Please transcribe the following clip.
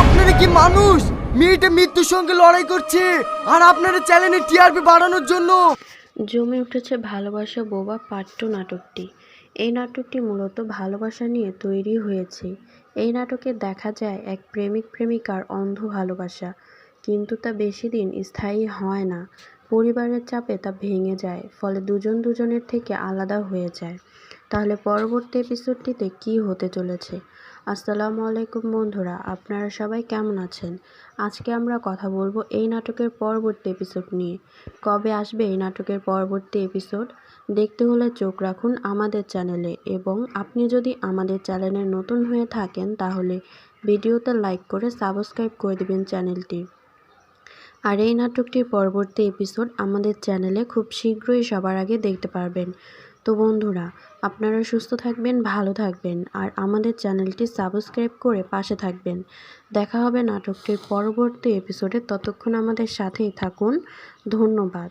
আপনারা কি মানুষ? মেয়েটা মৃত্যুর সঙ্গে লড়াই করছে আর আপনারা চ্যানেলে টিআরপি বাড়ানোর জন্য। জমে উঠেছে ভালোবাসা বোবা পাট্ট নাটকটি। এই নাটকটি মূলত ভালোবাসা নিয়ে তৈরি হয়েছে। এই নাটকে দেখা যায় এক প্রেমিক প্রেমিকার অন্ধ ভালোবাসা। কিন্তু তা বেশি দিন স্থায়ী হয় না। পরিবারের চাপে তা ভেঙে যায়, ফলে দুজন দুজনের থেকে আলাদা হয়ে যায়। তাহলে পরবর্তী এপিসোডটিতে কী হতে চলেছে? আসসালামু আলাইকুম বন্ধুরা, আপনারা সবাই কেমন আছেন? আজকে আমরা কথা বলব এই নাটকের পরবর্তী এপিসোড নিয়ে। কবে আসবে এই নাটকের পরবর্তী এপিসোড দেখতে হলে চোখ রাখুন আমাদের চ্যানেলে এবং আপনি যদি আমাদের চ্যানেলে নতুন হয়ে থাকেন তাহলে ভিডিওতে লাইক করে সাবস্ক্রাইব করে দেবেন চ্যানেলটি। আর এই নাটকটির পরবর্তী এপিসোড আমাদের চ্যানেলে খুব শীঘ্রই সবার আগে দেখতে পারবেন। তো বন্ধুরা, আপনারা সুস্থ থাকবেন, ভালো থাকবেন আর আমাদের চ্যানেলটি সাবস্ক্রাইব করে পাশে থাকবেন। দেখা হবে নাটকটির পরবর্তী এপিসোডে ততক্ষণ আমাদের সাথেই থাকুন। ধন্যবাদ।